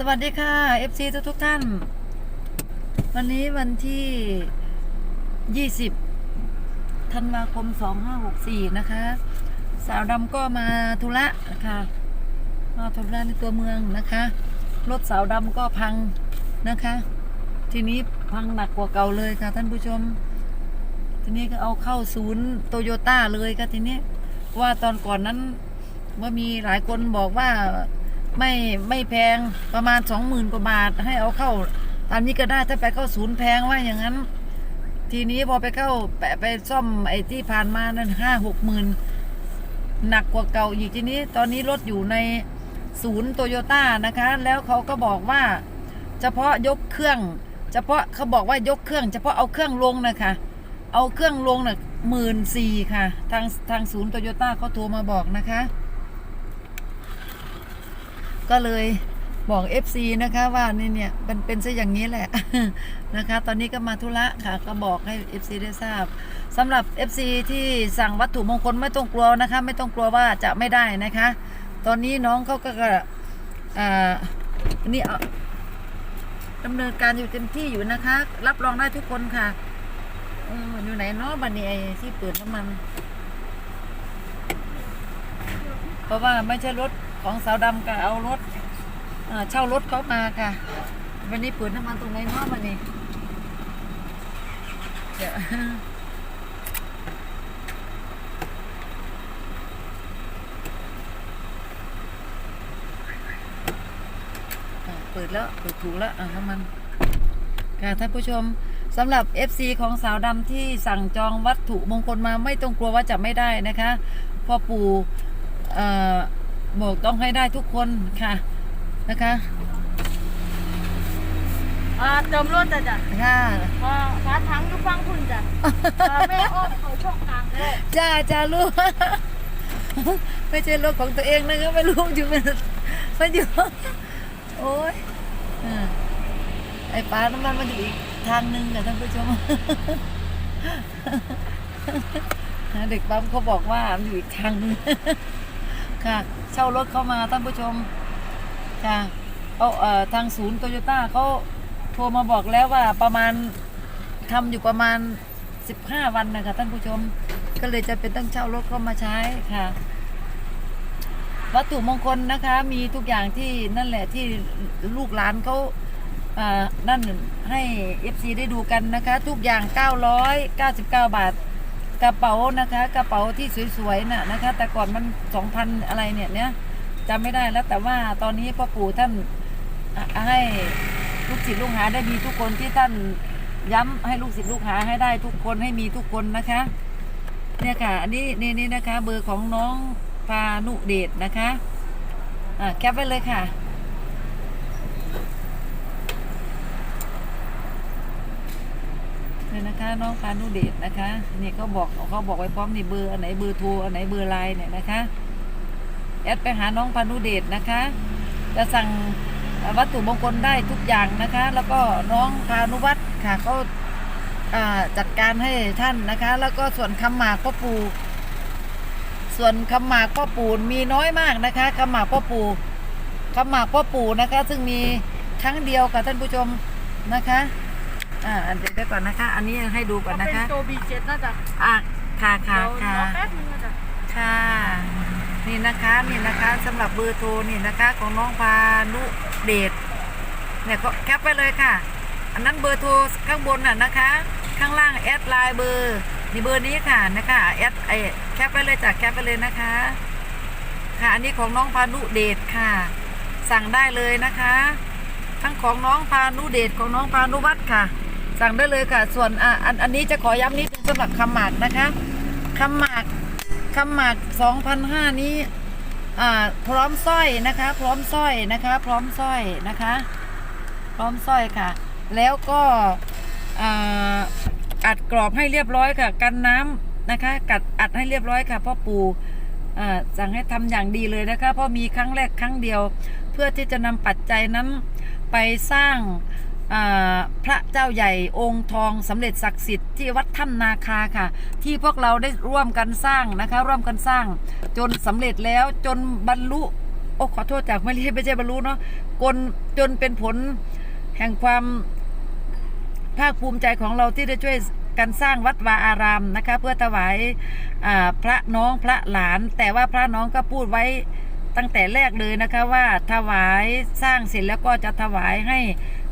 สวัสดีค่ะ FC ทุกทุกท่าน วันนี้วันที่ 20 ธันวาคม 2564 นะคะ สาวดำก็มาธุระนะคะมาธุระในตัวเมืองนะคะ รถสาวดำก็พังนะคะ ทีนี้พังหนักกว่าเก่าเลยค่ะท่านผู้ชม ทีนี้ก็เอาเข้าศูนย์โตโยต้าเลยค่ะทีนี้ว่าตอนก่อนนั้นว่ามีหลายคนบอกว่า ไม่ไม่แพงประมาณสองหมื่นกว่าบาทให้เอาเข้า ตามนี้ก็ได้ถ้าไปเข้าศูนย์แพงว่าอย่างนั้น ทีนี้พอไปเข้าไปไปซ่อมไอ้ที่ผ่านมานั้นห้าหกหมื่นหนักกว่าเก่าอีกทีนี้ ตอนนี้รถอยู่ในศูนย์โตโยต้านะคะ แล้วเขาก็บอกว่า เฉพาะยกเครื่อง เฉพาะเขาบอกว่ายกเครื่อง เฉพาะเอาเครื่องลงนะคะ เอาเครื่องลงน่ะหมื่นสี่ค่ะ ทางทางศูนย์โตโยต้าเขาโทรมาบอกนะคะ ก็เลยบอก FC นะคะว่านี่เนี่ยเป็นเป็นซะอย่างนี้แหละนะคะ ตอนนี้ก็มาธุระค่ะ ก็บอกให้ FC ได้ทราบสำหรับ FC ที่สั่งวัตถุมงคลไม่ต้องกลัวนะคะ ไม่ต้องกลัวว่าจะไม่ได้นะคะ ตอนนี้น้องเขาก็อ่านี่เอาดำเนินการอยู่เต็มที่อยู่นะคะ รับรองได้ทุกคนค่ะอออยู่ไหนเนาะบันนี้ไอ้ที่เปิดน้ำมัน เพราะว่าไม่ใช่รถ ของสาวดำก็เอารถเช่ารถเขามาค่ะ วันนี้เปิดน้ำมันตรงไหนเนาะวันนี้เดี๋ยวอ่เปิดแล้วเปิดถูกแล้วอะน้ำมันค่ะท่านผู้ชมสำหรับ FC ของสาวดำที่สั่งจองวัตถุมงคลมาไม่ต้องกลัวว่าจะไม่ได้นะคะพ่อปู่เอ่อ บอกต้องให้ได้ทุกคนค่ะนะคะอ่าเติมรถจ้ะจ้ะค่ะ อ่าฝาถังอยู่ฟังคุณจ้ะอ่าแม่อ้อมเขาช่องกลางเลยจ้าจ้าลูก ไม่ใช่รถของตัวเองนะคะไม่รู้อยู่มันมันอยู่ โอ้ยอ่าไอ้ปลาน้ำมันมันอยู่อีกทางหนึ่งค่ะท่านผู้ชม เด็กปั๊มเขาบอกว่ามันอยู่อีกทางหนึง ค่ะเช่ารถเข้ามาท่านผู้ชมค่ะเอาเอ่อทางศูนย์โตโยต้าเขาโทรมาบอกแล้วว่าประมาณทำอยู่ประมาณ 15 วันนะคะท่านผู้ชม ก็เลยจะเป็นต้องเช่ารถเข้ามาใช้ค่ะวัตถุมงคลนะคะ มีทุกอย่างที่นั่นแหละที่ลูกหลานเขาอ่านั่นให้ FC ได้ดูกันนะคะ ทุกอย่าง 999 บาท กระเป๋านะคะกระเป๋าที่สวยๆน่ะนะคะ แต่ก่อนมัน2,000อะไรเนี่ยเนี่ยจำไม่ได้แล้วแต่ว่าตอนนี้พ่อปู่ท่านให้ลูกศิษย์ลูกหาได้มีทุกคนที่ท่านย้ำให้ลูกศิษย์ลูกหาให้ได้ทุกคนให้มีทุกคนนะคะ เนี่ยค่ะ อันนี้นี่นี่นะคะ เบอร์ของน้องพานุเดชนะคะอ่าแคปไว้เลยค่ะ เนะคะน้องพานุเดชนะคะนี่เขาบอกเขาบอกไว้พร้อมนี่เบอร์อันไหนเบอร์โทรอันไหนเบอร์ไลน์เนี่ยนะคะแอดไปหาน้องพานุเดชนะคะ จะสั่งวัตถุมงคลได้ทุกอย่างนะคะ แล้วก็น้องพานุวัฒน์ค่ะเขาจัดการให้ท่านนะคะ แล้วก็ส่วนคำหมากพ่อปู่ส่วนคำหมากพ่อปู่มีน้อยมากนะคะคำหมากพ่อปู่คำหมากพ่อปู่นะคะ ซึ่งมีครั้งเดียวกับท่านผู้ชมนะคะ อ่าเดี๋ยวเดี๋ยวก่อนนะคะ อันนี้ให้ดูก่อนนะเป็นคะตัวบีเจ็ดนะจ๊ะอะค่ะค่ะเดี๋ยวค่ะรอแป๊บนึงนะจ๊ะค่ะ นี่นะคะนี่นะคะสำหรับเบอร์โทรนี่นะคะของน้องพานุเดชเนี่ยก็แคปไปเลยค่ะ อันนั้นเบอร์โทรข้างบนน่ะนะคะ ข้างล่างแอดไลน์เบอร์นี่เบอร์นี้ค่ะนะคะแอดไอแคปไปเลยจากแคปไปเลยนะคะ ค่ะอันนี้ของน้องพานุเดชค่ะ สั่งได้เลยนะคะ ทั้งของน้องพานุเดชของน้องพานุวัฒน์ค่ะ สั่งได้เลยค่ะ ส่วนออันอันนี้จะขอย้ำนิดนึงสำหรับคำหมากนะคะคำหมากคำหมาก2,005นี้พร้อมสร้อยนะคะ พร้อมสร้อยนะคะ พร้อมสร้อยนะคะ พร้อมสร้อยค่ะ แล้วก็อัดกรอบให้เรียบร้อยค่ะ กันน้ำนะคะ กัดอัดให้เรียบร้อยค่ะพ่อปู่สั่งให้ทำอย่างดีเลยนะคะเพราะมีครั้งแรกครั้งเดียว เพื่อที่จะนำปัจจัยนั้นไปสร้าง พระเจ้าใหญ่องค์ทองสำเร็จศักดิ์สิทธิ์ที่วัดถ้ำนาคาค่ะ ที่พวกเราได้ร่วมกันสร้างนะคะ ร่วมกันสร้าง จนสำเร็จแล้วจนบรรลุโอ้ขอโทษจากไม่เรียไม่ใช่บรรลุเนาะกลจนเป็นผลแห่งความภาคภูมิใจของเราที่ได้ช่วยกันสร้างวัดวาอารามนะคะ เพื่อถวายพระน้องพระหลาน แต่ว่าพระน้องก็พูดไว้ตั้งแต่แรกเลยนะคะว่าถวายสร้างเสร็จแล้วก็จะถวายให้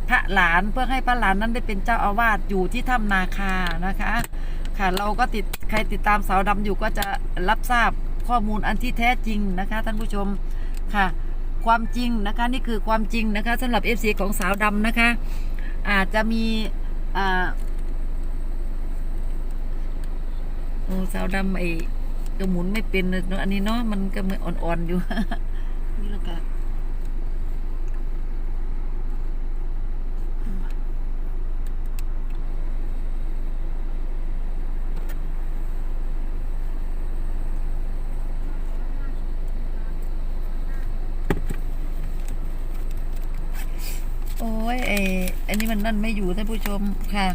พระหลานเพื่อให้พระหลานนั้นได้เป็นเจ้าอาวาสอยู่ที่ถ้ำนาคานะคะ ค่ะเราก็ติดใครติดตามสาวดำอยู่ก็จะรับทราบข้อมูลอันที่แท้จริงนะคะท่านผู้ชมค่ะ ความจริงนะคะนี่คือความจริงนะคะสำหรับ FC ของสาวดำนะคะ อาจจะมีอ่าโอ้สาวดำไอ้กระหมุนไม่เป็นเนอะอันนี้เนาะมันก็มืออ่อนๆอยู่นี่แหละค่ะ โอ้ยไอ อนนั่นไม่อยู่ท่านผู้ชมค่ะ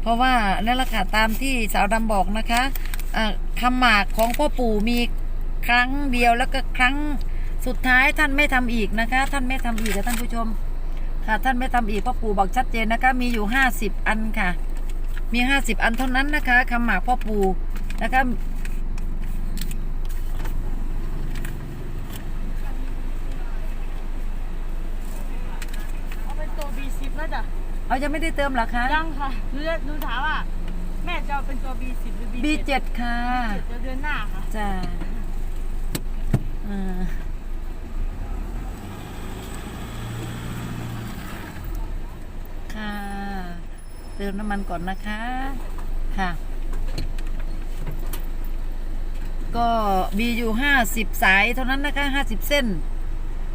เพราะว่านั่นแหละค่ะตามที่สาวดำบอกนะคะอ่าคำหมากของพ่อปู่มีครั้งเดียวแล้วก็ครั้งสุดท้ายท่านไม่ทำอีกนะคะ ท่านไม่ทำอีกค่ะท่านผู้ชม ค่ะ ท่านไม่ทำอีกพ่อปู่บอกชัดเจนนะคะ มีอยู่ห้าสิบอันค่ะ มีห้าสิบอันเท่านั้นนะคะคำหมากพ่อปู่นะคะ เอาเป็นตัว B10 แล้วจ้ะ เอายังไม่ได้เติมเหรอคะ ยังค่ะหนูจะหนูถามว่า แม่จะเอาเป็นตัว B10 หรือ B7 B7 ค่ะ เดี๋ยวเดือนหน้าค่ะ จ้าอ่าค่ะ เติมน้ำมันก่อนนะคะ ค่ะ ก็มีอยู่ห้าสิบสายเท่านั้นนะคะห้าสิบเส้น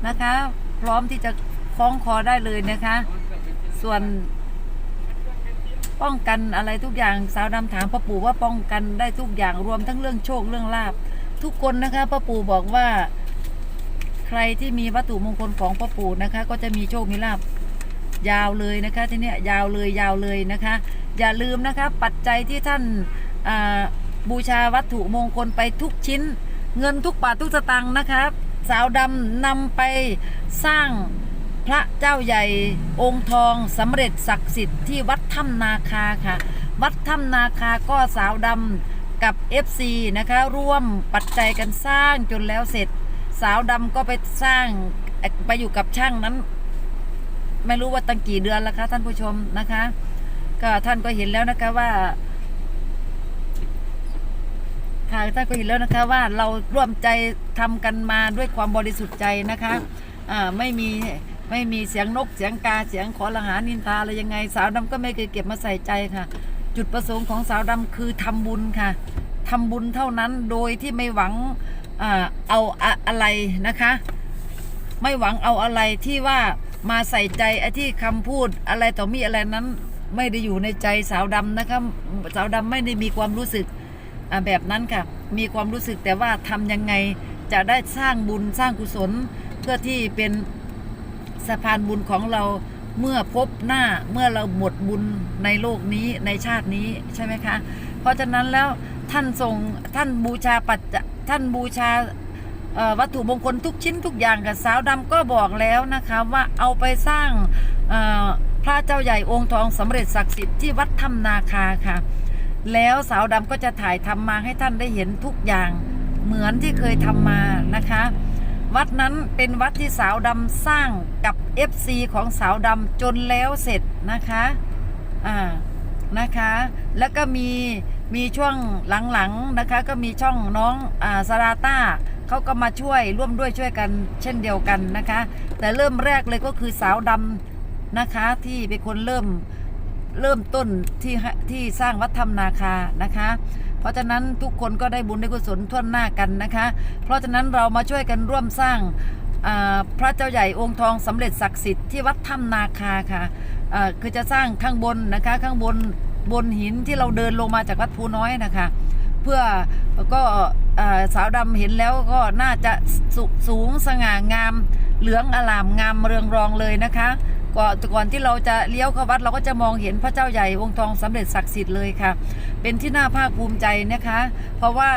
นะคะ พร้อมที่จะคล้องคอได้เลยนะคะ ส่วนป้องกันอะไรทุกอย่างสาวดำถามพ่อปู่ว่าป้องกันได้ทุกอย่างรวมทั้งเรื่องโชคเรื่องลาบ ทุกคนนะคะพ่อปู่บอกว่า ใครที่มีวัตถุมงคลของพ่อปู่นะคะ ก็จะมีโชคมีลาบยาวเลยนะคะที่เนี้ยยาวเลยยาวเลยนะคะ อย่าลืมนะคะปัจจัยที่ท่านบูชาวัตถุมงคลไปทุกชิ้น เงินทุกบาททุกสตางค์นะคะ สาวดำนำไปสร้าง พระเจ้าใหญ่องค์ทองสำเร็จศักดิ์สิทธิ์ที่วัดถ้ำนาคาค่ะ วัดถ้ำนาคาก็สาวดำกับ FC นะคะ ร่วมปัจจัยกันสร้างจนแล้วเสร็จ สาวดำก็ไปสร้างไปอยู่กับช่างนั้น ไม่รู้ว่าตั้งกี่เดือนแล้วคะท่านผู้ชมนะคะ ก็ท่านก็เห็นแล้วนะคะว่าค่ะท่านก็เห็นแล้วนะคะว่าเราร่วมใจทำกันมาด้วยความบริสุทธิ์ใจนะคะ อ่าไม่มี ไม่มีเสียงนกเสียงกาเสียงขอละหานินทาอะไรยังไง สาวดำก็ไม่เคยเก็บมาใส่ใจค่ะ จุดประสงค์ของสาวดำคือทำบุญค่ะทำบุญเท่านั้นโดยที่ไม่หวังเอาอะไรนะคะ ไม่หวังเอาอะไรที่ว่ามาใส่ใจไอ้ที่คำพูดอะไรต่อมีอะไรนั้น ไม่ได้อยู่ในใจสาวดำนะคะสาวดำไม่ได้มีความรู้สึกแบบนั้นค่ะ มีความรู้สึกแต่ว่าทำยังไงจะได้สร้างบุญสร้างกุศลเพื่อที่เป็น สะพานบุญของเราเมื่อพบหน้าเมื่อเราหมดบุญในโลกนี้ในชาตินี้ใช่ไหมคะ เพราะฉะนั้นแล้วท่านทรงท่านบูชาปัจจท่านบูชาวัตถุมงคลทุกชิ้นทุกอย่างกับสาวดำก็บอกแล้วนะคะว่าเอาไปสร้างพระเจ้าใหญ่องค์ทองสำเร็จศักดิ์สิทธิ์ที่วัดถ้ำนาคาค่ะ แล้วสาวดำก็จะถ่ายทำมาให้ท่านได้เห็นทุกอย่างเหมือนที่เคยทำมานะคะ วัดนั้นเป็นวัดที่สาวดำสร้างกับ FC ของสาวดำจนแล้วเสร็จนะคะอ่านะคะ แล้วก็มีมีช่วงหลังๆนะคะ ก็มีช่องน้องอ่าซาราต้าเขาก็มาช่วยร่วมด้วยช่วยกันเช่นเดียวกันนะคะ แต่เริ่มแรกเลยก็คือสาวดำนะคะที่เป็นคนเริ่มเริ่มต้นที่ที่สร้างวัดธรรมนาคานะคะ เพราะฉะนั้นทุกคนก็ได้บุญได้กุศลทั่วหน้ากันนะคะ เพราะฉะนั้นเรามาช่วยกันร่วมสร้างพระเจ้าใหญ่องค์ทองสำเร็จศักดิ์สิทธิ์ที่วัดถ้ำนาคาค่ะคือจะสร้างข้างบนนะคะข้างบนบนหินที่เราเดินลงมาจากวัดภูน้อยนะคะ เพื่อก็สาวดำเห็นแล้วก็น่าจะสสูงสง่างามเหลืองอลามงามเรืองรองเลยนะคะ ก่อนก่อนที่เราจะเลี้ยวเข้าวัดเราก็จะมองเห็นพระเจ้าใหญ่องค์ทองสำเร็จศักดิ์สิทธิ์เลยค่ะ เป็นที่น่าภาคภูมิใจนะคะ เพราะว่า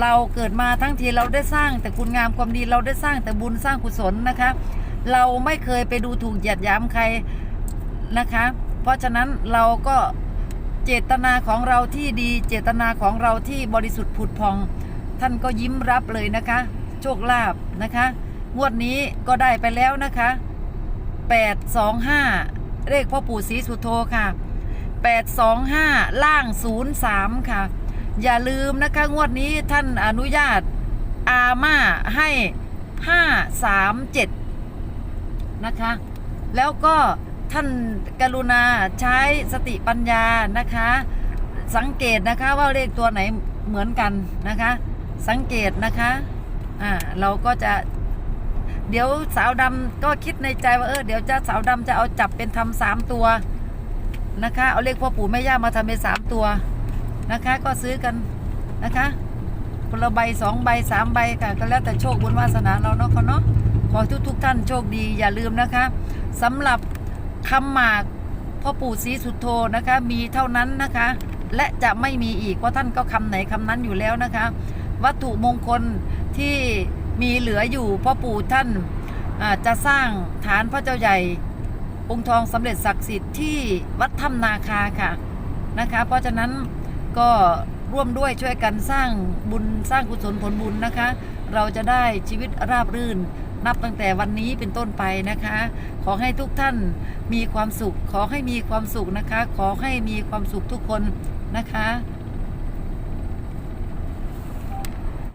เราเกิดมาทั้งทีเราได้สร้าง แต่คุณงามความดีเราได้สร้างแต่บุญสร้างกุศลนะคะ เราไม่เคยไปดูถูกเหยียดหยามใครนะคะ เพราะฉะนั้นเราก็เจตนาของเราที่ดีเจตนาของเราที่บริสุทธิ์ผุดพอง ท่านก็ยิ้มรับเลยนะคะ โชคลาภนะคะ งวดนี้ก็ได้ไปแล้วนะคะ 825 เลขพ่อปู่ศรีสุโธค่ะ 825 ล่าง 03 ค่ะ อย่าลืมนะคะงวดนี้ท่านอนุญาตอาม่าให้ 537 นะคะ แล้วก็ท่านกรุณาใช้สติปัญญานะคะ สังเกตนะคะว่าเลขตัวไหนเหมือนกันนะคะ สังเกตนะคะอ่าเราก็จะ เดี๋ยวสาวดำก็คิดในใจว่าเออเดี๋ยวจะสาวดำจะเอาจับเป็นทำสามตัวนะคะ เอาเลขพ่อปู่แม่ย่ามาทำเป็นสามตัวนะคะ ก็ซื้อกันนะคะคนละใบสองใบสามใบค่ะก็แล้วแต่โชคบุญวาสนาเราเนาะเขาเนาะขอทุกทุกท่านโชคดีอย่าลืมนะคะสำหรับคำหมากพ่อปู่ศรีสุโธนะคะ มีเท่านั้นนะคะ และจะไม่มีอีกเพราะท่านก็คำไหนคำนั้นอยู่แล้วนะคะ วัตถุมงคลที่ มีเหลืออยู่พ่อปู่ท่านอาจะสร้างฐานพระเจ้าใหญ่องค์ทองสำเร็จศักดิ์สิทธิ์ที่วัดถ้ำนาคาค่ะนะคะ เพราะฉะนั้นก็ร่วมด้วยช่วยกันสร้างบุญสร้างกุศลผลบุญนะคะ เราจะได้ชีวิตราบรื่น นับตั้งแต่วันนี้เป็นต้นไปนะคะ ขอให้ทุกท่านมีความสุข ขอให้มีความสุขนะคะ ขอให้มีความสุขทุกคนนะคะ